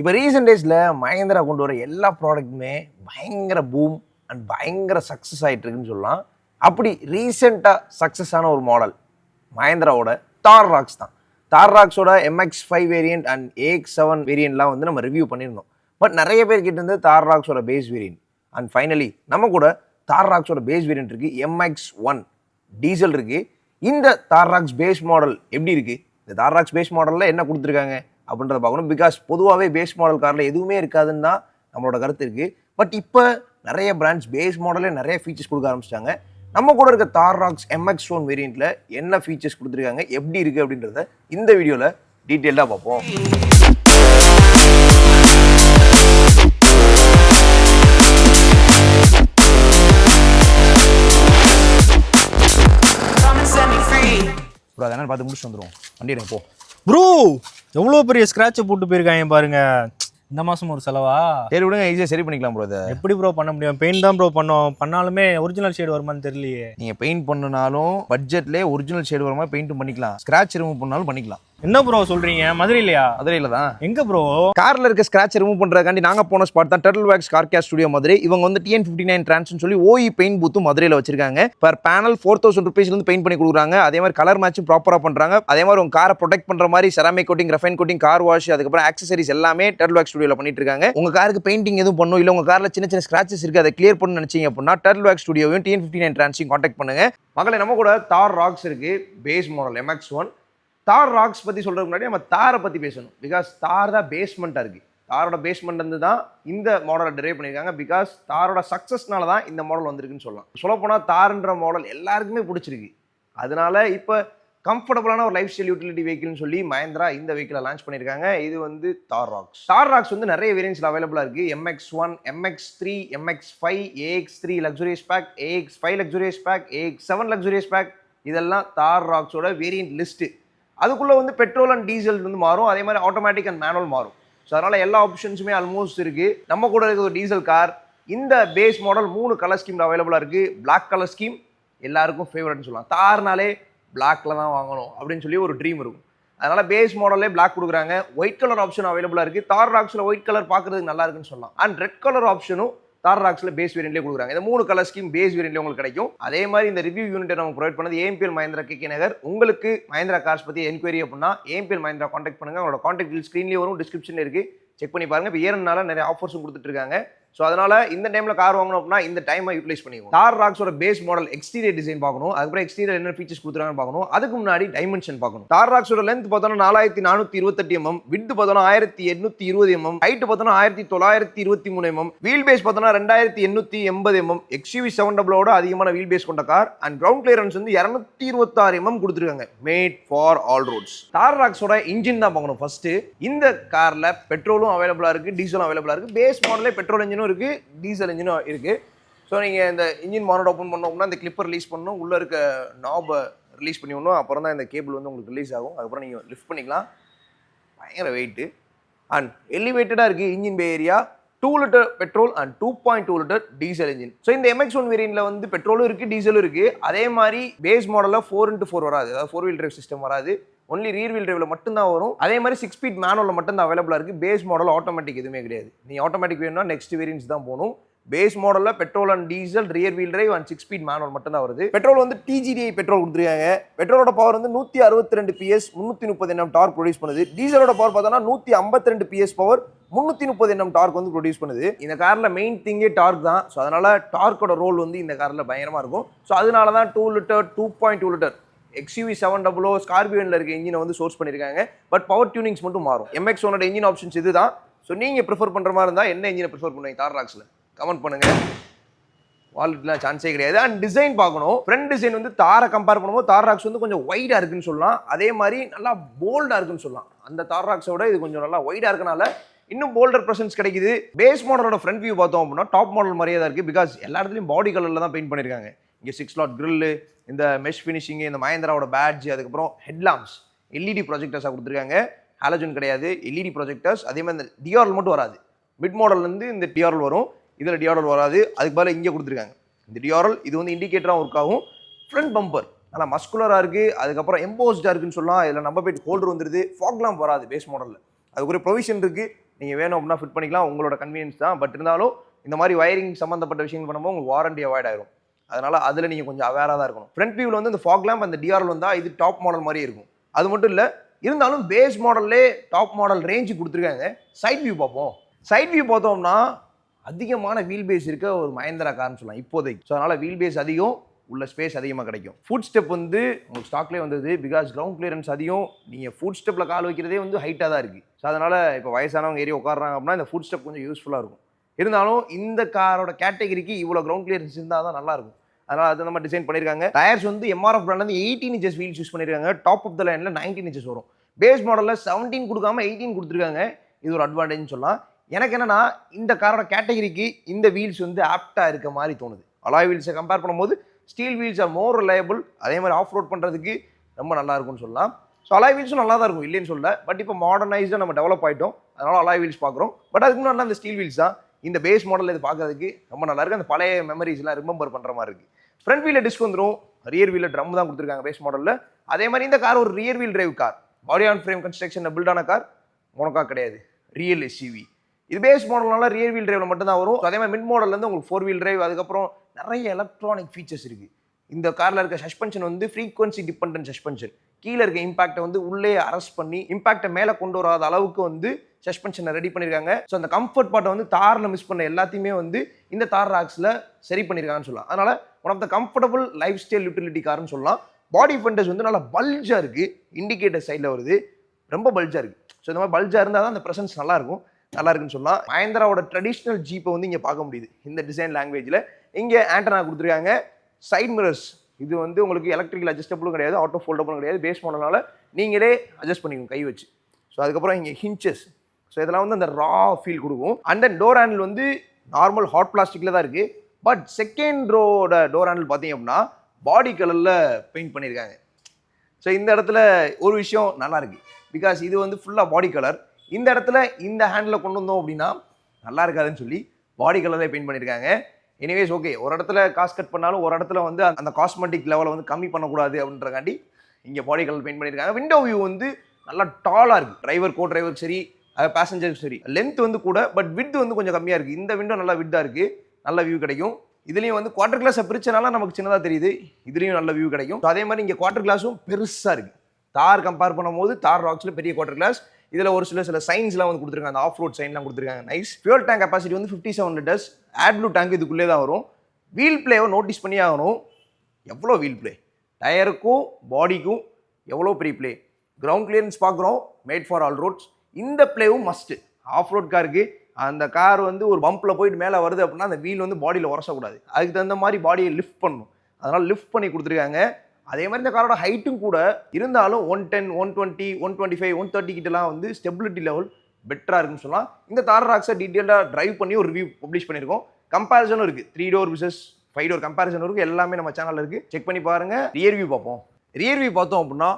இப்போ ரீசெண்ட் டேஸில் மகேந்திரா கொண்டு வர எல்லா ப்ராடக்ட்டுமே பயங்கர பூம் அண்ட் பயங்கர சக்ஸஸ் ஆகிட்டு இருக்குன்னு சொல்லலாம். அப்படி ரீசெண்டாக சக்ஸஸ் ஆன ஒரு மாடல் மகேந்திராவோட தார் ராக்ஸ் தான். Thar ராக்ஸோட MX five variant and AX seven வேரியண்ட்லாம் வந்து நம்ம ரிவ்யூ பண்ணியிருந்தோம். பட் நிறைய பேர் கிட்ட இருந்து தார் ராக்ஸோட பேஸ் வேரியன்ட் அண்ட் ஃபைனலி நம்ம கூட தார் ராக்ஸோட பேஸ் வேரியன்ட் இருக்குது எம்எக்ஸ் ஒன் டீசல் இருக்குது இந்த தார் ராக்ஸ் பேஸ் மாடல் எப்படி இருக்குது இந்த தார் ராக்ஸ் பேஸ் மாடலில் என்ன கொடுத்துருக்காங்க? அப்படின்றத பார்க்கணும். பிகாஸ் பொதுவாகவே பேஸ் மாடல் காரில் எதுவுமே இருக்காதுன்னு தான் நம்மளோட கருத்து இருக்குது பட் இப்போ நிறைய பிராண்ட்ஸ் பேஸ் மாடலே நிறைய ஃபீச்சர்ஸ் கொடுக்க ஆரம்பிச்சிட்டாங்க. நம்ம கூட இருக்க தார் ராக்ஸ் எம்எக்ஸ் ஒன் வேரியண்ட்டில் என்ன ஃபீச்சர்ஸ் கொடுத்துருக்காங்க எப்படி இருக்குது அப்படின்றத இந்த வீடியோவில் டீட்டெயிலாக பார்ப்போம். அதனால் பார்த்து முடிச்சுட்டு வந்துடுவோம் வண்டி எடுங்க போ. ப்ரோ எவ்வளோ பெரிய ஸ்க்ராட்சை போட்டு போயிருக்காங்க பாருங்க. இந்த மாசம் ஒரு செலவா? சரி விடுங்க ஈஸியாக சரி பண்ணிக்கலாம் ப்ரோ எப்படி ப்ரோ பண்ண முடியும்? பெயிண்ட் தான் ப்ரோ பண்ணோம். பண்ணாலுமே ஒரிஜினல் ஷேட் வருமான்னு தெரியலையே. நீங்கள் பெயிண்ட் பண்ணனாலும் பட்ஜெட்லேயே ஒரிஜினல் ஷேடு வர மாதிரி பெயிண்ட்டும் பண்ணிக்கலாம். ஸ்க்ராட்ச் ரிமூவ் பண்ணாலும் பண்ணிக்கலாம். என்ன ப்ரோ சொல்றீங்க? மதுரையிலையா? மதுரையில் தான். எங்க ப்ரோ கார்ல இருக்க ஸ்கிராட்ச் ரிமூவ் பண்றதுக்காண்டி நாங்க போன ஸ்பாட் தான் turtle wax car care studio Madurai. இவங்க வந்து டிஎன் ஃபிஃப்டி நைன் ட்ரான்ஸ்னு சொல்லி ஓஇ பெயிண்ட் பூத்தும் மதுரையில் வச்சிருக்காங்க. பர் பேனல் ஃபோர் தௌசண்ட் ருபீஸ்ல இருந்து பெயிண்ட் பண்ணி கொடுக்குறாங்க. அதே மாதிரி கலர் மேட்சும் ப்ராப்பரா பண்றாங்க. அதே மாதிரி உங்க காரை ப்ரொடெக்ட் பண்ற மாதிரி ceramic coating refine coating car wash அதுக்கப்புறம் ஆக்சசரிஸ் எல்லாமே டர்ட்டில் வேக்ஸ் ஸ்டுடியோல பண்ணிட்டு இருக்காங்க. உங்க காருக்கு பெயிண்டிங் எதுவும் பண்ணும்? இல்ல உங்க கார்ல சின்ன சின்ன ஸ்கிராச்சஸ் இருக்கு அதை கிளியர் பண்ணு நினைச்சீங்க அப்படின்னா டர்ட்டில் வேக்ஸ் ஸ்டுடியோவையும் டிஎன் ஃபிஃப்டி நைன் ட்ரான்ஸையும் காண்டாக்ட் பண்ணுங்க. மக்களை நம்ம கூட தார் ராக்ஸ் இருக்கு. Base model MX one Thar Roxx பற்றி சொல்கிறதுக்கு முன்னாடி நம்ம தாரை பற்றி பேசணும். பிகாஸ் தார் தான் பேஸ்மெண்ட்டாக இருக்குது தாரோட பேஸ்மெண்ட் வந்து தான் இந்த மாடலை டிரைவ் பண்ணியிருக்காங்க. பிகாஸ் தாரோட சக்ஸஸ்னால தான் இந்த மாடல் வந்திருக்குன்னு சொல்லலாம். சொல்லப்போனால் தார்ன்ற மாடல் எல்லாருக்குமே பிடிச்சிருக்கு. அதனால இப்போ கம்ஃபர்டபுளான ஒரு லைஃப் ஸ்டைல் யூட்டிலிட்டி வெஹிக்கிள்னு சொல்லி மஹேந்திரா இந்த வெஹிக்கிளை லான்ச் பண்ணியிருக்காங்க. இது வந்து தார் ராக்ஸ். தார் ராக்ஸ் வந்து நிறைய வேரியன்ஸில் அவைலபிளாக இருக்குது MX one MX three MX five AX three luxurious pack AX five luxurious pack AX seven luxurious pack இதெல்லாம் தார் ராக்ஸோட வேரியன்ட் லிஸ்ட்டு அதுக்குள்ளே வந்து பெட்ரோல் அண்ட் டீசல் வந்து மாறும். அதே மாதிரி ஆட்டோமேட்டிக் அண்ட் மேனுவல் மாறும். ஸோ அதனால் எல்லா ஆப்ஷன்ஸுமே ஆல்மோஸ்ட் இருக்குது நம்ம கூட இருக்கிற ஒரு டீசல் கார் இந்த பேஸ் மாடல் மூணு கலர் ஸ்கீமில் அவைலபிளாக இருக்குது பிளாக் கலர் ஸ்கீம் எல்லாருக்கும் ஃபேவரட்னு சொல்லலாம். தார்னாலே பிளாக்கில் தான் வாங்கணும் அப்படின்னு சொல்லி ஒரு ட்ரீம் இருக்கும். அதனால் பேஸ் மாடலே பிளாக் கொடுக்குறாங்க. ஒயிட் கலர் ஆப்ஷன் அவைலபிளாக இருக்குது தார் ராக்ஸில் ஒயிட் கலர் பார்க்குறதுக்கு நல்லா இருக்குன்னு சொல்லலாம். அண்ட் ரெட் கலர் ஆப்ஷனும் தார் ராக்ஸில் பேஸ் வேரியன்ட்லேயே கொடுக்குறாங்க. இந்த மூணு கலர் ஸ்கீம் பேஸ் வேரியன்ட்லேயே உங்களுக்கு கிடைக்கும். அதே மாதிரி இந்த ரிவ்யூ யூனிட்டை நம்ம ப்ரொவைட் பண்ணது ஏஎம்பிஎல் மஹிந்திரா கே நகர் உங்களுக்கு மஹிந்திரா கார்ஸ் பற்றி என்கொயரி அப்படின்னா ஏஎம்பிஎல் மஹிந்திரா காண்டாக்ட் பண்ணுங்கள் அவங்களோட காண்டாக்ட் டீல் ஸ்க்ரீன்லேயே வரும் டிஸ்கிரிப்ஷனில் இருக்குது செக் பண்ணி பாருங்கள் இப்போ ஏறனால நிறைய ஆஃபர்ஸும் கொடுத்துட்டு இருக்காங்க. ஸோ அதனால் இந்த டைமில் கார் வாங்கணும் அப்படின்னா இந்த டைமை யூட்டிலைஸ் பண்ணிக்கணும் கார் ராக்ஸோட பேஸ் மாடல் எக்ஸ்டீரியர் டிசைன் பார்க்கணும். அதுக்கப்புறம் எக்ஸ்டீரியர் என்ன ஃபீச்சர்ஸ் கொடுத்துருக்காங்கன்னு பார்க்கணும். அதுக்கு முன்னாடி டைமென்ஷன் பார்க்கணும். கார் ராக்ஸோட லென்த் பார்த்தோம்னா நாலாயிரத்தி நானூற்றி இருபத்தெட்டு mm, எம்எம் விட்டு பார்த்தோம்னா ஆயிரத்தி எண்ணூற்றி இருபது mm, எம்எம் ஹைட் பார்த்தோன்னா ஆயிரத்தி தொள்ளாயிரத்தி இருபத்தி மூணு mm, எம்எம் வீல் பேஸ் பார்த்தோன்னா ரெண்டாயிரத்தி எண்ணூற்றி எண்பது எம்எம் எக்ஸ்யூவி செவன் டபுளோட அதிகமான வீல் பேஸ் கொண்ட கார் அண்ட் கிரவுண்ட் கிளியரன்ஸ் வந்து இரநூத்தி இருபத்தாறு எம்எம் கொடுத்துருக்காங்க. Made for all roads car ராக்ஸோட engine தான் பார்க்கணும் ஃபர்ஸ்ட் இந்த காரில் பெட்ரோலும் அவைலபிளாக இருக்குது டீசலும் அவைலபிளாக இருக்குது பேஸ் மாடலே பெட்ரோல் இன்ஜினும் இருக்கு டீசல் இன்ஜினும் இருக்குது ஸோ நீங்கள் இந்த இன்ஜின் மாடல் ஓப்பன் பண்ணோம் அப்படின்னா இந்த கிளிப்பை ரிலீஸ் பண்ணணும். உள்ளே இருக்க நாபை ரிலீஸ் பண்ணி விடணும். அப்புறம் தான் இந்த கேபிள் வந்து உங்களுக்கு ரிலீஸ் ஆகும். அதுக்கப்புறம் நீங்கள் லிஃப்ட் பண்ணிக்கலாம். பயங்கர வெயிட்டு அண்ட் எலிவேட்டடாக இருக்குது engine bay area two litre petrol and two point two litre diesel engine so இந்த எம்எக்ஸ் ஒன் வேரியன்ட்ல வந்து பெட்ரோலும் இருக்குது டீசலும் இருக்குது அதே மாதிரி பேஸ் மாடலில் ஃபோர் இன்ட்டு ஃபோர் வராது. அதாவது ஃபோர் வீல் டிரைவ் சிஸ்டம் வராது. ஒன்லி ரீர் வீல் டிரைவில் மட்டும்தான் வரும். அதே மாதிரி சிக்ஸ் ஸ்பீட் மேனுவலில் மட்டும்தான் அவைலபிளாக இருக்குது பேஸ் மாடல் ஆட்டோமேட்டிக் எதுவுமே கிடையாது. நீ ஆட்டோமேட்டிக் வேணும்னா நெக்ஸ்ட் வேரியன்ஸ் தான் போகணும். பேஸ் மாடலில் petrol and diesel rear wheel drive and six speed manual மட்டும் தான் வருது. பெட்ரோல் வந்து டிஜிடிஐ பெட்ரோல் கொடுத்துருக்காங்க. பெட்ரோலோட பவர் வந்து நூற்றி அறுபத்தி ரெண்டு பிஎஸ் முந்நூற்றி முப்பது எண்ணம் டார்க் ப்ரொடியூஸ் பண்ணுது. டீசலோட பவர் பார்த்தோன்னா நூற்றி ஐம்பத்தி ரெண்டு பிஎஸ் பவர் முந்நூற்றி முப்பது எண்ணம் டார்க் வந்து ப்ரொடியூஸ் பண்ணுது. இந்த காரில் மெயின் திங்கே டார்க் தான். ஸோ அதனால் டார்க்கோட ரோல் வந்து இந்த காரில் பயங்கரமாக இருக்கும். ஸோ அதனால தான் two litre two point two litre XUV seven double o ஸ்கார்பியோனில் இருக்க இன்ஜினை வந்து சோர்ஸ் பண்ணியிருக்காங்க. பட் பவர் டியூனிங்ஸ் மட்டும் மாறும். எம்எக்ஸ் ஒனோட இன்ஜின் ஆப்ஷன்ஸ் இதுதான். ஸோ நீங்கள் ப்ரிஃபர் பண்ணுற மாதிரி இருந்தால் என்ன இன்ஜினை ப்ரிஃபர் பண்ணுவீங்க? தார் ராக்ஸில் கமெண்ட் பண்ணுங்கள் வால்ட்லாம் சான்ஸே கிடையாது. அண்ட் டிசைன் பார்க்கணும். ஃப்ரண்ட் டிசைன் வந்து தாரை கம்பேர் பண்ணும்போது தார் ராக்ஸ் வந்து கொஞ்சம் ஒய்டாக இருக்குன்னு சொல்லலாம். அதே மாதிரி நல்லா போல்டாக இருக்குன்னு சொல்லலாம். அந்த தார் ராக்ஸோட இது கொஞ்சம் நல்லா ஒய்டாக இருக்கனால இன்னும் போல்டர் ப்ரெசன்ஸ் கிடைக்குது. பேஸ் மாடலோட ஃப்ரண்ட் வியூ பார்த்தோம் அப்படின்னா டாப் மாடல் மாதிரியே தான் இருக்குது பிகாஸ் எல்லா இடத்துலையும் பாடி கலரில் தான் பெயிண்ட் பண்ணியிருக்காங்க. இங்கே சிக்ஸ் லாட் க்ரில்லு இந்த மெஷ் ஃபினிஷிங்கு இந்த மஹேந்திராவோட பேட்ஜ் அதுக்கப்புறம் ஹெட்லாம்ஸ் எல்இடி ப்ரொஜெக்டர்ஸாக கொடுத்துருக்காங்க. ஹாலஜன் கிடையாது எல்இடி ப்ரொஜெக்டர்ஸ் அதே மாதிரி இந்த டிஆர்எல் மட்டும் வராது. மிட் மாடல்லேருந்து இந்த டிஆர்எல் வரும். இதில் டிஆர்எல் வராது. அதுக்கு பதிலாக இங்கே கொடுத்துருக்காங்க. இந்த டிஆர்எல் இது வந்து இண்டிகேட்டராக ஒர்க் ஆகும். ஃப்ரண்ட் பம்பர் நல்லா மஸ்குலராக இருக்குது அதுக்கப்புறம் எம்போஸ்டாக இருக்குன்னு சொல்லலாம். இதில் நம்ம போய்ட்டு ஹோல்டர் வந்துருது. ஃபாக்லாம் வராது பேஸ் மாடலில் அதுக்குரிய ப்ரொவிஷன் இருக்குது நீங்கள் வேணும் அப்படின்னா ஃபிட் பண்ணிக்கலாம். உங்களோட கன்வீனியன்ஸ் தான். பட் இருந்தாலும் இந்த மாதிரி வயரிங் சம்மந்தப்பட்ட விஷயங்கள் பண்ணும்போது உங்களுக்கு வாரண்டி அவாய்ட் ஆயிரும். அதனால் அதில் நீங்கள் கொஞ்சம் அவேராக தான் இருக்கணும். ஃப்ரண்ட் வியூவில் வந்து இந்த ஃபாக் லேம்ப் அந்த டிஆர்எல் வந்தால் இது டாப் மாடல் மாதிரி இருக்கும். அது மட்டும் இல்லை இருந்தாலும் பேஸ் மாடல்லே டாப் மாடல் ரேஞ்சு கொடுத்துருக்காங்க. சைட் வியூ பார்ப்போம். சைட் வியூ பார்த்தோம்னா அதிகமான வீல் பேஸ் இருக்க ஒரு மகேந்திரா கார்னு சொல்லலாம் இப்போதைக்கு. ஸோ அதனால் வீல் பேஸ் அதிகம் உள்ள ஸ்பேஸ் அதிகமாக கிடைக்கும். ஃபுட் ஸ்டெப் வந்து உங்களுக்கு ஸ்டாக்லேயே வந்தது பிகாஸ் கிரவுண்ட் கிளியரன்ஸ் அதிகம். நீங்கள் ஃபுட் ஸ்டெப்பில் கால் வைக்கிறதே வந்து ஹைட்டாக தான் இருக்குது ஸோ அதனால் இப்போ வயசானவங்க ஏறி உட்காடுறாங்க அப்படின்னா இந்த ஃபுட் ஸ்டெப் கொஞ்சம் யூஸ்ஃபுல்லாக இருக்கும். இருந்தாலும் இந்த காரோட கேட்டகரிக்கு இவ்வளோ கிரவுண்ட் கிளியரன்ஸ் இருந்தால் தான் நல்லாயிருக்கும். அதனால் அது நம்ம டிசைன் பண்ணியிருக்காங்க. டயர்ஸ் வந்து எம்ஆர்எஃப் பிராண்ட்லேருந்து எயிட்டீன் இன்ச்சஸ் வீல்ஸ் யூஸ் பண்ணியிருக்காங்க. டாப் ஆஃப் த லைனில் நைன்டீன் இன்ச்சஸ் வரும். பேஸ் மாடலில் செவன்டீன் கொடுக்காம எயிட்டீன் கொடுத்துருக்காங்க. இது ஒரு அட்வான்டேஜ் சொல்லலாம். எனக்கு என்னென்னா இந்த காரோட கேட்டகரிக்கு இந்த வீல்ஸ் வந்து ஆப்டாக இருக்க மாதிரி தோணுது. அலாய் வீல்ஸை கம்பேர் பண்ணும்போது steel wheels are more reliable அதே மாதிரி ஆஃப் ரோட் பண்ணுறதுக்கு ரொம்ப நல்லா இருக்கும்னு சொல்லலாம். ஸோ அலாய் வீல்ஸும் நல்லா தான் இருக்கும். இல்லைன்னு சொல்ல பட் இப்போ மாடர்னைஸ்டாக நம்ம டெவலப் ஆகிட்டோம் அதனால் அலாய் வீல்ஸ் பார்க்குறோம். பட் அதுக்கு முன்னாடி அந்த ஸ்டீல் வீல்ஸ் தான். இந்த பேஸ் மாடல் இது பார்க்கறதுக்கு ரொம்ப நல்லா இருக்கு. அந்த பழைய மெமரிஸ்லாம் ரிமெம்பர் பண்ணுற மாதிரி இருக்கு. ஃப்ரண்ட் வீலில் டிஸ்க் வந்துடும் ரியர் வீலில் ட்ரம் தான் கொடுத்துருக்காங்க பேஸ் மாடலில் அதே மாதிரி இந்த கார் ஒரு rear wheel drive car body on frame கன்ஸ்ட்ரக்ஷனில் பில்டான கார் மொனக்கா கிடையாது. ரியல் எஸ்யூவி இது பேஸ் மாடல்னால ரியர் வீல் டிரைவில் மட்டும்தான் வரும். அதே மாதிரி மிட் மாடல்லேருந்து உங்களுக்கு ஃபோர் வீல் டிரைவ் அதுக்கப்புறம் நிறைய எலக்ட்ரானிக் ஃபீச்சர்ஸ் இருக்குது இந்த காரில் இருக்க சஸ்பென்ஷன் வந்து ஃப்ரீக்வன்சி டிபெண்டன்ட் சஸ்பென்ஷன் கீழே இருக்க இம்பாக்டை வந்து உள்ளே அரெஸ்ட் பண்ணி இம்பாக்டை மேலே கொண்டு வராத அளவுக்கு வந்து சஸ்பென்ஷனை ரெடி பண்ணியிருக்காங்க ஸோ அந்த கம்ஃபர்ட் பாட்டை வந்து தாரில் மிஸ் பண்ண எல்லாத்தையுமே வந்து இந்த தார் ராக்ஸில் சரி பண்ணியிருக்காங்கன்னு சொல்லலாம். அதனால் one of the comfortable lifestyle utility கார்னு சொல்லலாம். பாடி ஃபண்டஸ் வந்து நல்லா பல்ஜாக இருக்குது இண்டிகேட்டர் சைடில் வருது. ரொம்ப பல்ஜாக இருக்குது ஸோ இந்த மாதிரி பல்ஜாக இருந்தால் தான் அந்த ப்ரெசன்ஸ் நல்லாயிருக்கும் நல்லா இருக்குன்னு சொல்லலாம். மஹேந்திராவோட ட்ரெடிஷ்னல் ஜீப்பை வந்து இங்கே பார்க்க முடியுது. இந்த டிசைன் லாங்குவேஜில் இங்கே ஆண்டனா கொடுத்துருக்காங்க. சைட் மிரர்ஸ் இது வந்து உங்களுக்கு எலக்ட்ரிக்கல் அட்ஜஸ்டபிளும் கிடையாது. ஆட்டோ ஃபோல்டபுளும் கிடையாது. பேஸ் மாடல்னால நீங்களே அட்ஜஸ்ட் பண்ணிக்கணும் கை வச்சு. ஸோ அதுக்கப்புறம் இங்கே ஹின்ச்சஸ் ஸோ இதெல்லாம் வந்து அந்த ரா ஃபீல் கொடுக்கும். அண்ட் தென் டோர் ஹேண்டில் வந்து நார்மல் ஹாட் பிளாஸ்டிக்கில் தான் இருக்குது பட் செகண்ட் ரோட டோர் ஹேண்டில் பார்த்தீங்க அப்படின்னா பாடி கலரில் பெயிண்ட் பண்ணியிருக்காங்க. ஸோ இந்த இடத்துல ஒரு விஷயம் நல்லாயிருக்கு பிகாஸ் இது வந்து ஃபுல்லாக பாடி கலர் இந்த இடத்துல இந்த ஹேண்டில் கொண்டு வந்தோம் அப்படின்னா நல்லா இருக்காதுன்னு சொல்லி பாடி கலரில் பெயிண்ட் பண்ணியிருக்காங்க. எனிவேஸ் ஓகே ஒரு இடத்துல காசு கட் பண்ணாலும் ஒரு இடத்துல வந்து அந்த- அந்த காஸ்மெட்டிக் லெவலை வந்து கம்மி பண்ணக்கூடாது அப்படின்றக்காண்டி இங்கே பாடி கலர் பெயிண்ட் பண்ணியிருக்காங்க. விண்டோ வியூ வந்து நல்லா டாலாக இருக்குது டிரைவர் கோ டிரைவருக்கு சரி பேசஞ்சருக்கு சரி. லென்த் வந்து கூட பட் வித் வந்து கொஞ்சம் கம்மியாக இருக்குது இந்த விண்டோ நல்லா விட்டாக இருக்குது நல்ல வியூ கிடைக்கும். இதுலேயும் வந்து குவார்டர் கிளாஸை பிரிச்சனால நமக்கு சின்னதாக தெரியுது. இதுலேயும் நல்ல வியூ கிடைக்கும். அதே மாதிரி இங்கே குவார்டர் கிளாஸும் பெருசாக இருக்குது தார் கம்பேர் பண்ணும்போது தார் ராக்ஸில் பெரிய குவார்டர் கிளாஸ் இதில் ஒரு சில சில சைன்ஸ்லாம் வந்து கொடுத்துருக்காங்க. அந்த ஆஃப் ரோட் சைன்லாம் கொடுத்துருக்காங்க. நைஸ் ஃபியூல் டேங்க் கெப்பாசிட்டி வந்து fifty seven litres AdBlue tank இதுக்குள்ளே தான் வரும். வீல் பிளேவை நோட்டீஸ் பண்ணி ஆகணும். எவ்வளோ வீல் பிளே டயருக்கும் பாடிக்கும் எவ்வளோ பெரிய பிளே கிரவுண்ட் கிளியரன்ஸ் பார்க்குறோம். மேட் ஃபார் ஆல் ரோட்ஸ் இந்த பிளேவும் மஸ்ட்டு ஆஃப் ரோட் காருக்கு அந்த கார் வந்து ஒரு பம்பில் போயிட்டு மேலே வருது அப்படின்னா அந்த வீல் வந்து பாடியில் உரசக்கூடாது. அதுக்கு தகுந்த மாதிரி பாடியை லிஃப்ட் பண்ணணும். அதனால் லிஃப்ட் பண்ணி கொடுத்துருக்காங்க. அதே மாதிரி இந்த காரோட ஹைட்டும் கூட இருந்தாலும் one ten one twenty one twenty five one thirty கிட்டலாம் வந்து ஸ்டெபிலிட்டி லெவல் பெட்டராக இருக்குன்னு சொல்லலாம். இந்த தார் ராக்ஸை டீட்டெயிலாக டிரைவ் பண்ணி ஒரு ரிவ்யூ பப்ளிஷ் பண்ணியிருக்கோம். கம்பேரிசனும் இருக்குது three door versus five door comparison இருக்குது எல்லாமே நம்ம சேனலில் இருக்குது செக் பண்ணி பாருங்கள் ரியர்வியூ பார்ப்போம். ரியர்வியூ பார்த்தோம் அப்படின்னா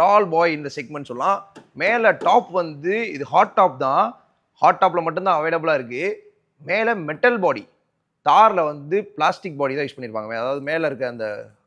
டால் பாய் இந்த செக்மெண்ட் சொல்லலாம். மேலே டாப் வந்து இது ஹாட் டாப் தான். ஹாட் டாப்பில் மட்டும்தான் அவைலபிளாக இருக்குது மேலே மெட்டல் பாடி தாரில் வந்து பிளாஸ்டிக் பாடி தான் யூஸ் பண்ணியிருப்பாங்க அதாவது மேலே இருக்க அந்த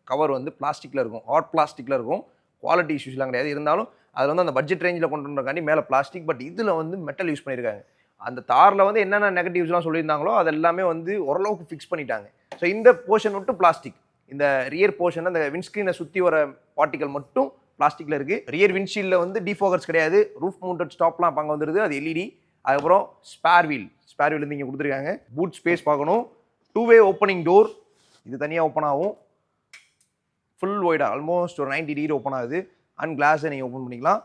கவர் வந்து பிளாஸ்டிக்கில் இருக்கும். ஹாட் பிளாஸ்டிக்கில் இருக்கும். குவாலிட்டி இஷ்யூஸ்லாம் கிடையாது. இருந்தாலும் அதில் வந்து அந்த பட்ஜெட் ரேஞ்சில் கொண்டு வந்தக்காண்டி மேலே பிளாஸ்டிக் பட் இதில் வந்து மெட்டல் யூஸ் பண்ணியிருக்காங்க அந்த தாரில் வந்து என்னென்ன நெகட்டிவ்ஸ்லாம் சொல்லியிருந்தாங்களோ அது எல்லாமே வந்து ஓரளவுக்கு ஃபிக்ஸ் பண்ணிட்டாங்க. ஸோ இந்த போர்ஷன் மட்டும் பிளாஸ்டிக் இந்த ரியர் போர்ஷன் அந்த விண்ட்ஸ்க்ரீனை சுற்றி வர பார்ட்டிக்கல் மட்டும் பிளாஸ்டிக்கில் இருக்குது ரியர் விண்ட்ஷீல்டில் வந்து டிஃபோகர்ஸ் கிடையாது. ரூஃப் மவுண்டட் ஸ்டாப்லாம் அங்கே வந்துருது. அது எல்இடி அதுக்கப்புறம் ஸ்பேர் வீல் ஸ்பேர் வீல் வந்து இங்கே கொடுத்துருக்காங்க. பூட் ஸ்பேஸ் பார்க்கணும். டூ வே ஓப்பனிங் டோர் இது தனியாக ஓப்பன் ஆகும். ஃபுல் ஒய்டாக ஆல்மோஸ்ட் ஒரு 90 டிகிரி ஓப்பன் ஆகுது. அண்ட் கிளாஸை நீங்கள் ஓப்பன் பண்ணிக்கலாம்.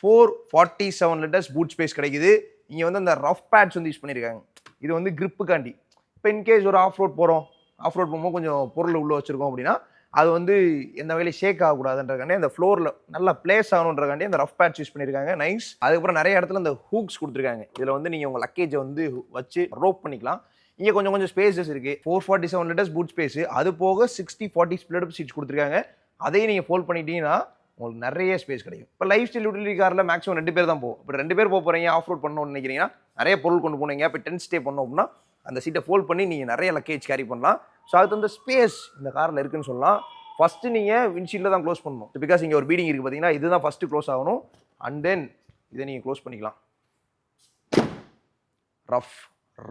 Four forty seven litres boot space கிடைக்குது. இங்கே வந்து அந்த ரஃப் பேட்ஸ் வந்து யூஸ் பண்ணியிருக்காங்க இது வந்து கிரிப்புக்காண்டி இப்போ இன்கேஸ் ஒரு ஆஃப் ரோட் போகிறோம் ஆஃப் ரோட் போகும்போது கொஞ்சம் பொருள் உள்ளே வச்சுருக்கோம் அப்படின்னா அது வந்து எந்த வகையிலும் ஷேக் ஆகக்கூடாதுன்றக்காண்டி அந்த ஃப்ளோரில் நல்லா பிளேஸ் ஆகணுன்றக்காண்டி அந்த ரஃப் பேட்ச் யூஸ் பண்ணியிருக்காங்க. நைஸ் அதுக்கப்புறம் நிறைய இடத்துல அந்த ஹூக்ஸ் கொடுத்துருக்காங்க. இதில் வந்து நீங்கள் உங்கள் லக்கேஜை வந்து வச்சு ரோப் பண்ணிக்கலாம். இங்கே கொஞ்சம் கொஞ்சம் ஸ்பேசஸ் இருக்குது four forty seven litres boot space அது போக சிக்ஸ்டி ஃபார்ட்டி ஸ்பிளட் சீட்ஸ் கொடுத்துருக்காங்க. அதையும் நீங்கள் ஃபோல்ட் பண்ணிட்டீங்கன்னா உங்களுக்கு நிறைய ஸ்பேஸ் கிடைக்கும். இப்போ லைஃப் ஸ்டைல் யூட்டிலிட்டி காரில் மேக்ஸிமம் ரெண்டு பேர் தான் போகும் இப்போ ரெண்டு பேர் போக போகிறீங்க ஆஃப் ரோட் பண்ணணும்னு நினைக்கிறீங்கன்னா நிறைய பொருள் கொண்டு போனீங்க இப்போ டென்ட் ஸ்டே பண்ணோம் அப்படின்னா அந்த சீட்டை ஃபோல்ட் பண்ணி நீங்கள் நிறைய லக்கேஜ் கேரி பண்ணலாம். ஸோ அதுக்கு தகுந்த ஸ்பேஸ் இந்த காரில் இருக்குன்னு சொல்லலாம். ஃபஸ்ட்டு நீங்கள் விண்ட்ஷீல்டில் தான் க்ளோஸ் பண்ணணும். பிகாஸ் இங்கே ஒரு பீடிங் இருக்குது பார்த்தீங்கன்னா இதுதான் ஃபஸ்ட்டு க்ளோஸ் ஆகணும். அண்ட் தென் இதை நீங்கள் க்ளோஸ் பண்ணிக்கலாம். ரஃப்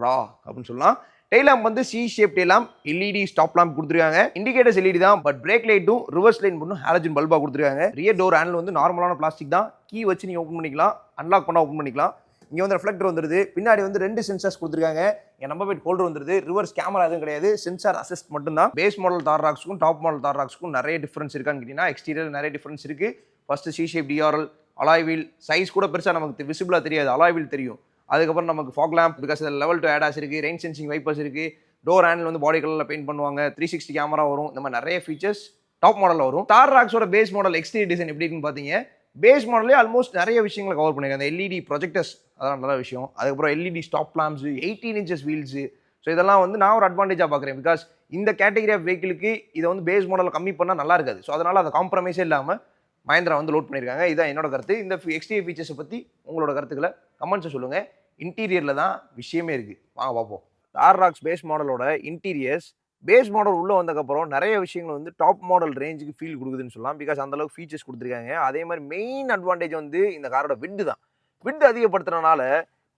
ரா அப்படின்னு சொல்லலாம். டெய்லாம் வந்து C shape டெய்லாம் LED stop lamp கொடுத்துருக்காங்க. இண்டிகேட்டர்ஸ் எல்இடி தான் பட் பிரேக் லைட்டும் ரிவர்ஸ் லைன் பண்ணும் ஹாலஜன் பல்பாக கொடுத்துருக்காங்க. ரியர் டோர் ஹேண்டில் வந்து நார்மலான பிளாஸ்டிக் தான். கீ வச்சு நீங்கள் ஓப்பன் பண்ணிக்கலாம். அன்லாக் பண்ணால் ஓப்பன் பண்ணிக்கலாம். இங்கே வந்து ரெஃப்ளெக்டர் வந்துருது. பின்னாடி வந்து ரெண்டு சென்சார்ஸ் கொடுத்துருக்காங்க. என் நம்பர் பிளேட் ஹோல்டர் வந்துருது. ரிவர்ஸ் கேமரா எதுவும் கிடையாது. சென்சார் அசிஸ்ட் மட்டும்தான். பேஸ் மாடல் தார் ராக்ஸுக்கும் டாப் மாடல் தார் ராக்ஸ்க்கும் நிறைய டிஃப்ரென்ஸ் இருக்கான்னு கேட்டிங்கன்னா எக்ஸ்டீரியர் நிறைய டிஃப்ரென்ஸ் இருக்குது first C shape DRL alloy wheel size கூட பெருசாக நமக்கு விசிபிளாக தெரியாது. அலாய்வில் தெரியும். அதுக்கப்புறம் நமக்கு ஃபாக் லேம்ப் பிகாஸ் இதில் லெவல் டூ ஆடாஸ் இருக்குது ரெயின் சென்சிங் வைப்பர்ஸ் இருக்குது டோர் ஹேண்டில் வந்து பாடி கலரில் பெயிண்ட் பண்ணுவாங்க. த்ரீ சிக்ஸ்டி கேமரா வரும். இந்த மாதிரி நிறைய ஃபீச்சர்ஸ் டாப் மாடலில் வரும். தார் ராக்ஸோட பேஸ் மாடல் எக்ஸ்டீரியர் டிசைன் எப்படி இருக்குன்னு பார்த்தீங்க? பேஸ் மாடலே ஆல்மோஸ்ட் நிறைய விஷயங்களை கவர் பண்ணியிருக்காங்க அந்த எல்இடி ப்ரொஜெக்டர்ஸ் அதெல்லாம் நல்ல விஷயம். அதுக்கப்புறம் LED stop lamps eighteen inches wheels so இதெல்லாம் வந்து நான் ஒரு அட்வான்டேஜாக பார்க்குறேன். பிகாஸ் இந்த கேட்டகரி ஆஃப் வெஹிக்கிளுக்கு இதை வந்து பேஸ் மாடல் கம்மி பண்ணால் நல்லா இருக்காது. ஸோ அதனால் அதை காம்ப்ரமைஸே இல்லாமல் மஹேந்திரா வந்து லோட் பண்ணியிருக்காங்க இதுதான் என்னோட கருத்து. இந்த எக்ஸ்டீரியர் ஃபீச்சர்ஸை பற்றி உங்களோட கருத்துக்களை கமெண்ட்ஸை சொல்லுங்கள் இன்டீரியரில் தான் விஷயமே இருக்குது வாங்க பார்ப்போம். ஆர் ராக்ஸ் பேஸ் மாடலோட இன்டீரியர்ஸ் பேஸ் மாடல் உள்ளே வந்ததுக்கப்புறம் நிறைய விஷயங்கள் வந்து டாப் மாடல் ரேஞ்சுக்கு ஃபீல் கொடுக்குதுன்னு சொல்லலாம். பிகாஸ் அந்தளவுக்கு ஃபீச்சர்ஸ் கொடுத்துருக்காங்க. அதே மாதிரி மெயின் அட்வான்டேஜ் வந்து இந்த காரோட விண்டு தான். விண்டு அதிகப்படுத்துறதுனால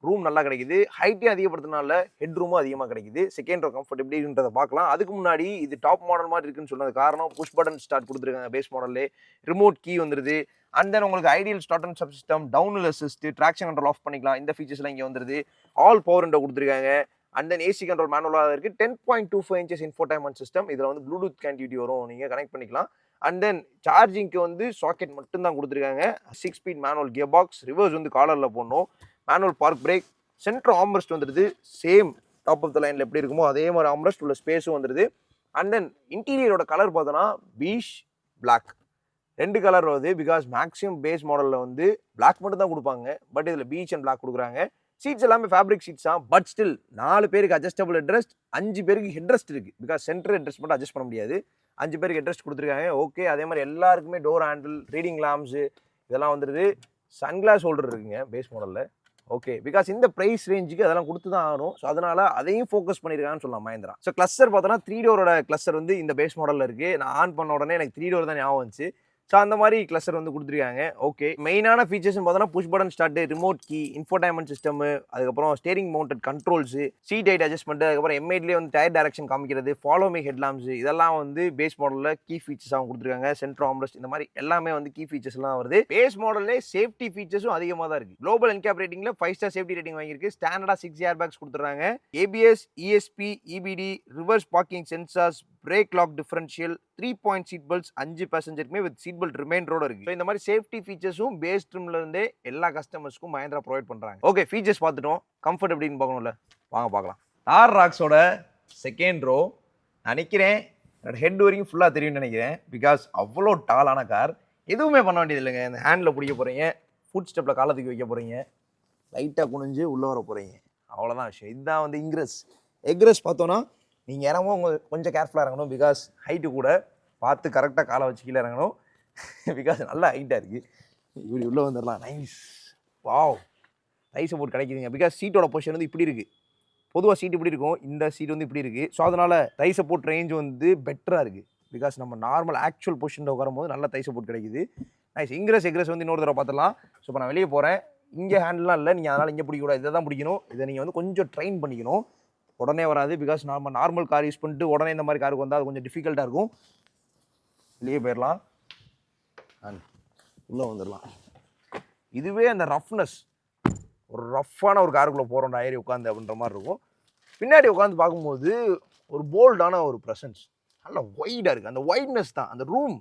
ரூம் நல்லா கிடைக்குது. ஹைட்டையும் அதிகப்படுத்தினால ஹெட் ரூமும் அதிகமாக கிடைக்குது. செகண்ட் ரோ கம்ஃபர்ட் எப்படின்றத பார்க்கலாம். அதுக்கு முன்னாடி இது டாப் மாடல் மாதிரி இருக்குன்னு சொன்னது காரணம் புஷ் பட்டன் ஸ்டார்ட் கொடுத்துருக்காங்க பேஸ் மாடல்லே ரிமோட் கீ வந்துருது. அண்ட் தென் உங்களுக்கு idle start and stop system டவுனில் அசிஸ்ட் ட்ராக்ஷன் கண்ட்ரோல் ஆஃப் பண்ணிக்கலாம். இந்த ஃபீச்சர்ஸ்லாம் இங்கே வந்துருது. ஆல் பவர் விண்டோ கொடுத்துருக்காங்க. அண்ட் தென் ஏசி கண்ட்ரோல் மேனுவலாக இருக்குது ten point two five inches infotainment system இதில் வந்து ப்ளூடூத் கேண்டிவிட்டி வரும். நீங்கள் கனெக்ட் பண்ணிக்கலாம். அண்ட் தென் சார்ஜிங்க்கு வந்து சாக்கெட் மட்டும்தான் கொடுத்துருக்காங்க. Six speed manual gear box reverse வந்து காலரில் போடணும். Manual park brake central armrest வந்துடுது சேம் டாப் ஆஃப் த லைனில் எப்படி இருக்குமோ அதே மாதிரி ஆம்ரஸ்ட் உள்ள ஸ்பேஸும் வந்துடுது அண்ட் தென் இன்டீரியரோட கலர் பார்த்தோன்னா பீஷ் பிளாக் ரெண்டு கலர் வருது பிகாஸ் மேக்ஸிமம் பேஸ் மாடலில் வந்து பிளாக் மட்டும் தான் கொடுப்பாங்க. பட் இதில் பீச் அண்ட் பிளாக் கொடுக்குறாங்க. சீட்ஸ் எல்லாமே ஃபேப்ரிக் சீட்ஸ் தான் பட் ஸ்டில் நாலு பேருக்கு அட்ஜஸ்டபிள் ஹெட்ரஸ்ட் அஞ்சு பேருக்கு ஹெட்ரஸ்ட் இருக்குது பிகாஸ் சென்டர் ஹெட்ரஸ்ட் மட்டும் அட்ஜஸ்ட் பண்ண முடியாது. அஞ்சு பேருக்கு ஹெட்ரஸ்ட் கொடுத்துருக்காங்க. ஓகே அதே மாதிரி எல்லாருக்குமே டோர் ஹேண்டில் ரீடிங் லாம்ஸு இதெல்லாம் வந்துடுது சன்கிளாஸ் ஹோல்டர் இருக்குங்க பேஸ் மாடலில் ஓகே பிகாஸ் இந்த ப்ரைஸ் ரேஞ்சுக்கு அதெல்லாம் கொடுத்து தான் ஆகணும். ஸோ அதனால் அதையும் ஃபோக்கஸ் பண்ணியிருக்காங்கன்னு சொல்லலாம் மஹேந்திரா ஸோ கிளஸ்டர் பார்த்தோன்னா த்ரீ டோரோட கிளஸ்டர் வந்து இந்த பேஸ் மாடலில் இருக்குது நான் ஆன் பண்ண உடனே எனக்கு த்ரீ டோர் தான் ஞாபகம் வந்துச்சு. ஸோ அந்த மாதிரி கிளஸ்டர் வந்து கொடுத்துருக்காங்க. ஓகே மெயினான ஃபீச்சர்ஸ் பார்த்தோன்னா push button start remote key infotainment system அதுக்கப்புறம் steering mounted controls seat height adjustment அதுக்கப்புறம் எம்ஐட்லேயே வந்து டயர் டைரக்ஷன் காமிக்கிறது ஃபாலோ மீ ஹெட்லாம்ஸ் இதெல்லாம் வந்து பேஸ் மாடலில் கீ ஃபீச்சர்ஸ் அவங்க கொடுத்துருக்காங்க. சென்ட்ரோ ஆம்ரஸ்ட் இந்த மாதிரி எல்லாமே வந்து கீ ஃபீச்சர்ஸ்லாம் வருது. பேஸ் மாடல்லே சேஃப்டி ஃபீச்சர்ஸும் அதிகமாக தான் இருக்குது குளோபல் என்கேப் ரேட்டிங்கில் ஃபைவ் ஸ்டார் சேஃப்டி ரேட்டிங் வாங்கியிருக்கு. ஸ்டாண்டர்டாக சிக்ஸ் ஏர் பேக்ஸ் கொடுத்துறாங்க ABS ESP EBD reverse parking sensors brake lock differential three point seat belts அஞ்சு பேசஞ்சருக்குமே வித் சீட் பெல்ட் ரிமைண்டரோட இருக்கு. இந்த மாதிரி சேஃப்டி ஃபீச்சர்ஸும் பேஸ் ட்ரிம்ல இருந்தே எல்லா கஸ்டமர்ஸ்க்கும் மஹேந்திரா ப்ரொவைட் பண்றாங்க. ஓகே ஃபீச்சர்ஸ் பார்த்துட்டோம். கம்ஃபர்ட் எப்படின்னு பார்க்கணும்ல? வாங்க பார்க்கலாம். தார் ராக்ஸோட செகண்ட் ரோ நினைக்கிறேன் என்னோட ஹெட் வரைக்கும் ஃபுல்லாக தெரியும்னு நினைக்கிறேன். பிகாஸ் அவ்வளோ டாலான கார் எதுவுமே பண்ண வேண்டியது இல்லைங்க. இந்த ஹேண்டில் பிடிக்க போகிறீங்க ஃபுட் ஸ்டெப்பில் காலத்துக்கு வைக்க போகிறீங்க லைட்டாக குனிஞ்சு உள்ளே வர போகிறீங்க அவ்வளோதான் விஷயம். இதுதான் வந்து இங்கிரஸ் எக்ரஸ் பார்த்தோன்னா நீங்கள் இறங்கும் உங்கள் கொஞ்சம் கேர்ஃபுல்லாக இறங்கணும். பிகாஸ் ஹைட்டு கூட பார்த்து கரெக்டாக காலை வச்சு கீழே இறங்கணும். பிகாஸ் நல்ல ஹைட்டாக இருக்குது இப்படி உள்ளே வந்துடலாம். நைஸ் வாவ் ரைஸ் சப்போர்ட் கிடைக்குதுங்க. பிகாஸ் சீட்டோட பொசிஷன் வந்து இப்படி இருக்குது பொதுவாக சீட் இப்படி இருக்கும். இந்த சீட் வந்து இப்படி இருக்குது ஸோ அதனால் தை சப்போர்ட் ரேஞ்ச் வந்து பெட்டராக இருக்குது பிகாஸ் நம்ம நார்மல் ஆக்சுவல் பொசிஷனில் உட்காரும்போது நல்ல தை சப்போர்ட் கிடைக்குது. நைஸ் இங்கிரஸ் எக்ரஸ் வந்து இன்னொரு தடவை பார்த்துலாம் ஸோ இப்போ நான் வெளியே போகிறேன் இங்கே ஹேண்டில்லாம் இல்லை. நீங்கள் அதனால் இங்கே பிடிக்கக்கூடாது. இதை தான் பிடிக்கணும். இதை நீங்கள் வந்து கொஞ்சம் ட்ரெயின் பண்ணிக்கணும். உடனே வராது பிகாஸ் நம்ம நார்மல் கார் யூஸ் பண்ணிட்டு உடனே இந்த மாதிரி காருக்கு வந்தால் அது கொஞ்சம் டிஃபிகல்ட்டாக இருக்கும். வெளியே போயிடலாம் அண்ட் உள்ளே வந்துடலாம் இதுவே அந்த ரஃப்னஸ் ஒரு ரஃப்பான ஒரு காருக்குள்ளே போகிறோம் ஏறி உட்காந்து அப்படின்ற மாதிரி இருக்கும். பின்னாடி உட்காந்து பார்க்கும்போது ஒரு போல்டான ஒரு ப்ரெசன்ஸ் நல்லா ஒய்டாக இருக்குது அந்த ஒய்ட்னஸ் தான். அந்த ரூம்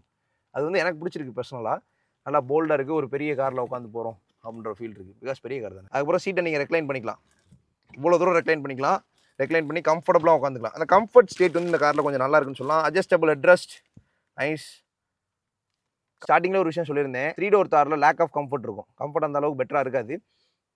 அது வந்து எனக்கு பிடிச்சிருக்கு பர்சனலாக நல்லா போல்டாக இருக்குது ஒரு பெரிய காரில் உட்காந்து போகிறோம் அப்படின்ற ஃபீல் இருக்குது பிகாஸ் பெரிய கார் தானே. அதுக்கப்புறம் சீட்டை நீங்கள் ரெக்ளைன் பண்ணிக்கலாம். இவ்வளோ தூரம் ரெக்ளைன் பண்ணிக்கலாம். ரெக்ளைன் பண்ணி கம்ஃபர்டபுளாக உட்காந்துக்கலாம் அந்த கம்ஃபர்ட் ஸ்டேட் வந்து இந்த காரில் கொஞ்சம் நல்லா இருக்குன்னு சொல்லலாம். அட்ஜஸ்டபிள் அட்ரஸ்ட் நைஸ் ஸ்டார்டிங்கில் ஒரு விஷயம் சொல்லியிருந்தேன். த்ரீ டோர் தாரில் லேக் ஆஃப் கம்ஃபர்ட் இருக்கும். கம்ஃபர்ட் அந்த அளவுக்கு பெட்டராக இருக்காது.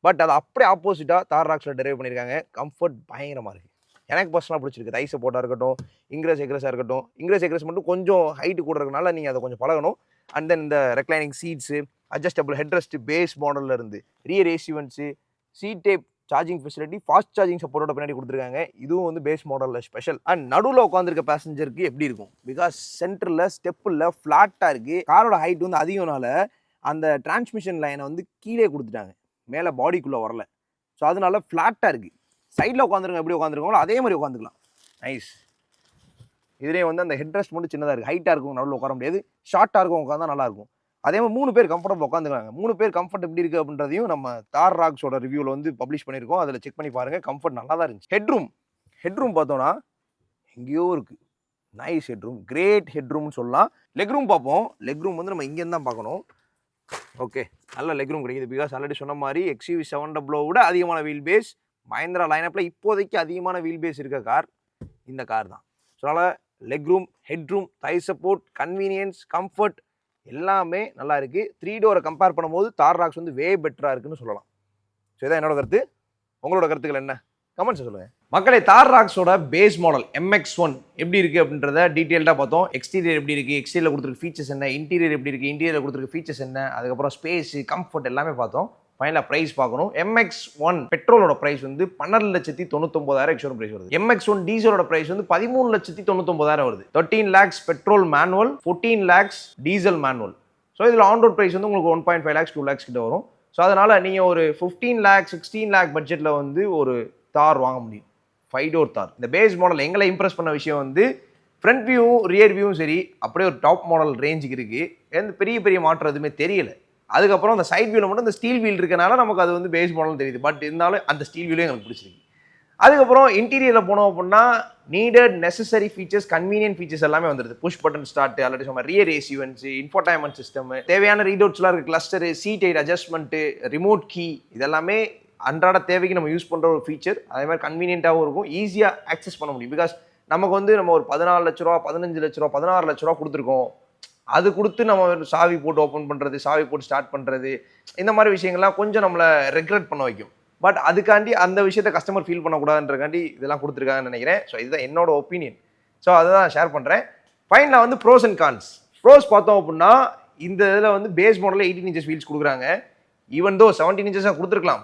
பட் அது அப்படியே ஆப்போசிட்டாக தார் ராக்ஸில் டெரைவ் பண்ணியிருக்காங்க. கம்ஃபர்ட் பயங்கரமாக இருக்குது எனக்கு பர்சனலாக பிடிச்சிருக்கு. ரைஸ் போட்டாக இருக்கட்டும் இங்கிரஸ் எக்ரஸாக இருக்கட்டும். இங்கிரஸ் எக்ரஸ் மட்டும் கொஞ்சம் ஹைட்டு கூட இருக்கனால நீங்கள் அதை கொஞ்சம் பழகணும். அண்ட் தென் இந்த reclining seats adjustable headrest base மாடலில் இருந்து rear AC vents seat type charging facility fast charging சப்போர்ட்டோட பின்னாடி கொடுத்துருக்காங்க. இதுவும் வந்து பேஸ் மாடலில் ஸ்பெஷல் அண்ட் நடுவில் உட்காந்துருக்க பேசஞ்சருக்கு எப்படி இருக்கும்? பிகாஸ் சென்டரில் ஸ்டெப்பில் ஃப்ளாட்டாக இருக்குது காரோட ஹைட் வந்து அதிகம்னால அந்த டிரான்ஸ்மிஷன் லைனை வந்து கீழே கொடுத்துட்டாங்க. மேலே பாடிக்குள்ளே வரல. ஸோ அதனால ஃப்ளாட்டாக இருக்குது சைடில் உட்காந்துருங்க எப்படி உட்காந்துருக்கோங்களோ அதே மாதிரி உட்காந்துக்கலாம் நைஸ் இதுலேயே வந்து அந்த ஹெட் ரெஸ்ட் மட்டும் சின்னதாக இருக்குது ஹைட்டாக இருக்கும் நடுவில் உட்கார முடியாது. ஷார்ட்டாக இருக்கும் உட்காந்தா நல்லா இருக்கும். அதே மாதிரி மூணு பேர் கம்ஃபர்டபுள் உட்காந்துக்கிறாங்க மூணு பேர் கம்ஃபர்ட் எப்படி இருக்குது அப்படின்றதையும் நம்ம தார் ராக்ஸோட ரிவ்யூவில் வந்து பப்ளிஷ் பண்ணியிருக்கோம். அதில் செக் பண்ணி பாருங்கள் கம்ஃபர்ட் நல்லா தான் இருந்துச்சு. ஹெட்ரூம் ஹெட்ரூம் பார்த்தோன்னா எங்கேயோ இருக்குது நைஸ் ஹெட்ரூம் கிரேட் ஹெட்ரூம்னு சொல்லலாம். லெக் ரூம் பார்ப்போம். லெக் ரூம் வந்து நம்ம இங்கேருந்து தான் பார்க்கணும். ஓகே நல்ல லெக் ரூம் கிடைக்குது. பிகாஸ் ஆல்ரெடி சொன்ன மாதிரி எக்ஸ்யூவி செவன் டபுளோ விட அதிகமான வீல் பேஸ் மஹேந்திரா லைனப்பில் இப்போதைக்கு அதிகமான வீல் பேஸ் இருக்க கார் இந்த கார் தான். ஸோ அதனால் leg room head room thigh support convenience comfort எல்லாமே நல்லா இருக்குது த்ரீ டோரை கம்பேர் பண்ணும்போது தார் ராக்ஸ் வந்து வே பெட்டராக இருக்குன்னு சொல்லலாம். ஸோ இதான் என்னோட கருத்து. உங்களோட கருத்துக்கள் என்ன? கமெண்ட்ஸ் சொல்லுங்கள் மக்களை தார் ராக்ஸோட பேஸ் மாடல் எம்எக்ஸ் ஒன் எப்படி இருக்குது அப்படின்றத டீட்டெயில்டாக பார்த்தோம். எக்ஸ்டீரியர் எப்படி இருக்குது எக்ஸ்டீரியர் கொடுத்துருக்க ஃபீச்சர்ஸ் என்ன? இன்டீரியர் எப்படி இருக்குது இன்டீரியர் கொடுத்துருக்க ஃபீச்சர்ஸ் என்ன? அதுக்கப்புறம் ஸ்பேஸ் கம்ஃபர்ட் எல்லாமே பார்த்தோம். ஃபைனலாக ப்ரைஸ் பார்க்கணும். எம்எக்ஸ் ஒன் பெட்ரோலோட ப்ரைஸ் வந்து பன்னெண்டு லட்சத்தி தொண்ணூத்தொம்பதாயிரம் எக்ஸ்ஷோர் ப்ரைஸ் வருது. எம்எக்ஸ் ஒன் டீசலோட ப்ரைஸ் வந்து பதிமூணு லட்சத்தி தொண்ணூத்தொம்பதாயிரம் வருது. Thirteen lakhs petrol manual fourteen lakhs diesel manual so இதில் ஆன் ரோட் ப்ரைஸ் வந்து உங்களுக்கு one point five lakhs two lakhs கிட்ட வரும். ஸோ அதனால் நீங்கள் ஒரு ஃபிஃப்டீன் லேக் சிக்ஸ்டீன் லேக் பட்ஜெட்டில் வந்து ஒரு தார் வாங்க முடியும். ஃபைவ் டோர் தார். இந்த பேஸ் மாடல் எங்களை இம்ப்ரெஸ் பண்ண விஷயம் வந்து ஃப்ரண்ட் வியூவும் ரியர் வியூவும் சரி அப்படியே ஒரு டாப் மாடல் ரேஞ்சுக்கு இருக்குது எந்த பெரிய பெரிய மாற்றம் எதுவுமே தெரியல. அதுக்கப்புறம் அந்த சைட் வியூவில் மட்டும் இந்த ஸ்டீல் வீல் இருக்கனால நமக்கு அது வந்து பேஸ் மாடல் தெரியுது. பட் இருந்தாலும் அந்த ஸ்டீல் வீலும் எனக்கு பிடிச்சிருக்கு. அதுக்கப்புறம் இன்டீரியரில் போனோம் அப்படின்னா needed necessary features convenient features எல்லாமே வந்துருது. புஷ் பட்டன் ஸ்டார்ட் அல்லது சொன்ன ரியர் ஏசி வந்து இன்ஃபோடைன்மெண்ட் சிஸ்டம் தேவையான ரீடவுட்ஸ்லாம் இருக்குது cluster seat height adjustment remote key இதெல்லாமே அன்றாட தேவைக்கு நம்ம யூஸ் பண்ணுற ஒரு ஃபீச்சர் அதே மாதிரி கன்வீனியண்ட்டாகவும் இருக்கும். ஈஸியாக ஆக்சஸ் பண்ண முடியும். பிகாஸ் நமக்கு வந்து நம்ம ஒரு பதினாலு லட்ச ரூபா பதினஞ்சு லட்ச ரூபா பதினாறு லட்ச ரூபா கொடுத்துருக்கோம். அது கொடுத்து நம்ம சாவி போட்டு ஓப்பன் பண்ணுறது சாவி போட்டு ஸ்டார்ட் பண்ணுறது இந்த மாதிரி விஷயங்கள்லாம் கொஞ்சம் நம்மளை ரெகுலேட் பண்ண வைக்கும். பட் அதுக்காண்டி அந்த விஷயத்தை கஸ்டமர் ஃபீல் பண்ணக்கூடாதுன்றக்காண்டி இதெல்லாம் கொடுத்துருக்காங்கன்னு நினைக்கிறேன். ஸோ இதுதான் என்னோட ஒப்பீனியன் ஸோ அதை தான் ஷேர் பண்ணுறேன் ஃபைனில் வந்து ப்ரோஸ் அண்ட் கான்ஸ் ப்ரோஸ் பார்த்தோம் அப்படின்னா இந்த இதில் வந்து பேஸ் மாடலில் எயிட்டீன் இன்ச்சஸ் வீல்ஸ் கொடுக்குறாங்க. ஈவன் தோ செவன்டீன் இன்ச்சஸாக கொடுத்துருக்கலாம்.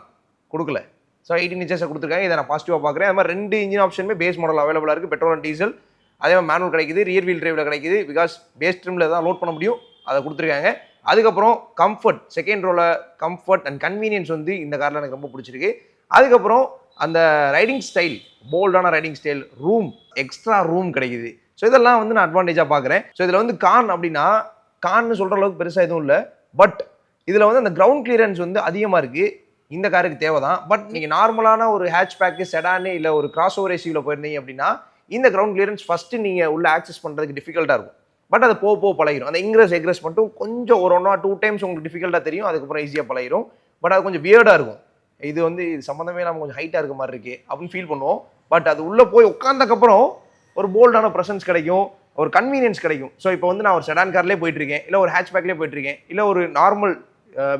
கொடுக்கல. ஸோ எயிட்டீன் இன்ச்சஸை கொடுத்துருக்காங்க. இதை நான் பாசிட்டிவாக பார்க்குறேன். அது மாதிரி ரெண்டு இன்ஜின் ஆப்ஷனுமே பேஸ் மாடல் அவைலபிளாக இருக்குது பெட்ரோல் அண்ட் டீசல் அதே மாதிரி மேனுவல் கிடைக்குது ரியர் வீல் டிரைவில் கிடைக்குது பிகாஸ் பேஸ் ட்ரிமில் தான் லோட் பண்ண முடியும். அதை கொடுத்துருக்காங்க. அதுக்கப்புறம் கம்ஃபர்ட் செகண்ட் ரோவில் கம்ஃபர்ட் அண்ட் கன்வீனியன்ஸ் வந்து இந்த காரில் எனக்கு ரொம்ப பிடிச்சிருக்கு. அதுக்கப்புறம் அந்த riding style போல்டான riding style room extra room கிடைக்குது. ஸோ இதெல்லாம் வந்து நான் அட்வான்டேஜாக பார்க்குறேன். ஸோ இதில் வந்து கான் அப்படின்னா கான்னு சொல்கிற அளவுக்கு பெருசாக எதுவும் இல்லை. பட் இதில் வந்து அந்த கிரவுண்ட் கிளியரன்ஸ் வந்து அதிகமாக இருக்குது இந்த காருக்கு தேவை தான் பட் நீங்கள் நார்மலான ஒரு ஹேட்ச் பேக்கு செடானு இல்லை ஒரு கிராஸ் ஓவர் ஏசியில் போயிருந்தீங்க அப்படின்னா இந்த கிரவுண்ட் கிளியரன்ஸ் ஃபஸ்ட்டு நீங்கள் உள்ள ஆக்சஸ் பண்ணுறதுக்கு டிஃபிகல்ட்டாக இருக்கும். பட் அது போக போக பழகிடும் அந்த இங்கிரஸ் எக்ரஸ் மட்டும் கொஞ்சம் ஒரு ஒன்றா டூ டைம்ஸ் உங்களுக்கு டிஃபிகல்ட்டாக தெரியும். அதுக்கப்புறம் ஈஸியாக பழகிடும் பட் அது கொஞ்சம் வியர்டாக இருக்கும். இது வந்து இது சம்மந்தமே நம்ம கொஞ்சம் ஹைட்டாக இருக்க மாதிரி இருக்குது அப்படின்னு ஃபீல் பண்ணுவோம். பட் அது உள்ளே போய் உட்காந்தக்கப்புறம் ஒரு போல்டான ப்ரெசன்ஸ் கிடைக்கும். ஒரு கன்வீனியன்ஸ் கிடைக்கும். ஸோ இப்போ வந்து நான் ஒரு செடான் கார்லேயே போயிட்டுருக்கேன். இல்லை ஒரு ஹேட்ச் பேக்லேயே இருக்கேன் இல்லை ஒரு நார்மல்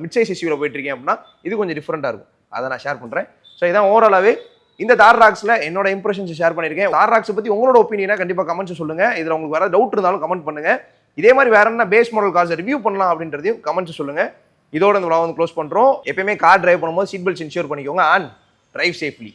மிட் சைஸ் இஷ்யூவில் அப்படின்னா இது கொஞ்சம் டிஃப்ரெண்ட்டாக இருக்கும். அதை நான் ஷேர் பண்ணுறேன் ஸோ இதான் ஓவராலாகவே இந்த தார் ராக்ஸில் என்னோட இம்ப்ரெஷன்ஸ் ஷேர் பண்ணியிருக்கேன். தார் ராக்ஸை பற்றி உங்களோட ஒப்பீனியனை கண்டிப்பாக கமெண்ட்ஸ் சொல்லுங்கள் இதில் உங்களுக்கு வேறு டவுட் இருந்தாலும் கமெண்ட் பண்ணுங்கள் இதே மாதிரி வேற என்ன பேஸ் மாடல் கார்ஸ் ரிவ்யூ பண்ணலாம் அப்படின்றதையும் கமெண்ட்ஸ் சொல்லுங்கள் இதோட இந்த vlog வந்து க்ளோஸ் பண்ணுறோம் எப்பயுமே கார் டிரைவ் பண்ணும்போது சீட் பெல்ட்ஸ் இன்ஷூர் பண்ணிக்கோங்க அண்ட் டிரைவ் சேஃப்லி